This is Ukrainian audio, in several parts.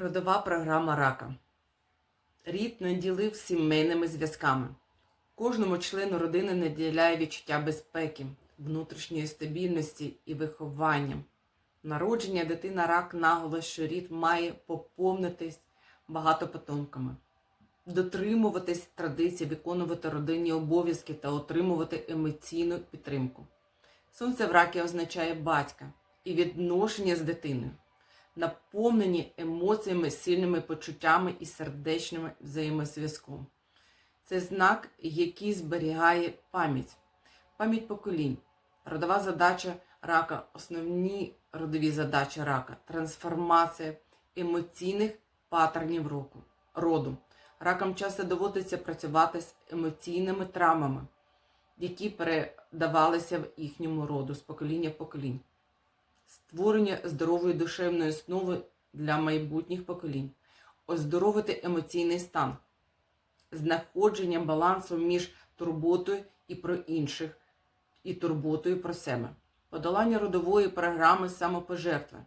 Родова програма рака. Рід наділив сімейними зв'язками. Кожному члену родини наділяє відчуття безпеки, внутрішньої стабільності і виховання. Народження дитина рак наголос, що рід має поповнитись багатопотомками, дотримуватись традицій, виконувати родинні обов'язки та отримувати емоційну підтримку. Сонце в ракі означає батька і відношення з дитиною наповнені емоціями, сильними почуттями і сердечним взаємозв'язком. Це знак, який зберігає пам'ять, пам'ять поколінь, родова задача рака, основні родові задачі рака, трансформація емоційних паттернів року, роду. Ракам часто доводиться працювати з емоційними травмами, які передавалися в їхньому роду з покоління в поколінь створення здорової душевної основи для майбутніх поколінь, оздоровити емоційний стан, знаходження балансу між турботою і про інших, і турботою про себе, подолання родової програми самопожертви,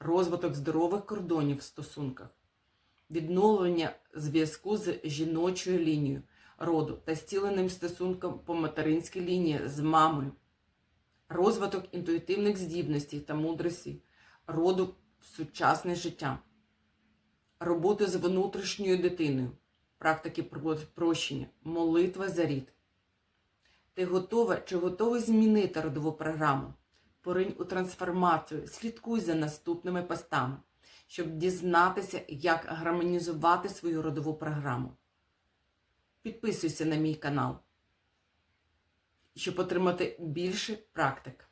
розвиток здорових кордонів в стосунках, відновлення зв'язку з жіночою лінією роду та зціленим стосунком по материнській лінії з мамою розвиток інтуїтивних здібностей та мудрості, роду в сучасне життя, роботи з внутрішньою дитиною, практики прощення, молитва за рід. Ти готова чи готовий змінити родову програму? Поринь у трансформацію, слідкуй за наступними постами, щоб дізнатися, як гармонізувати свою родову програму. Підписуйся на мій канал щоб отримати більше практик.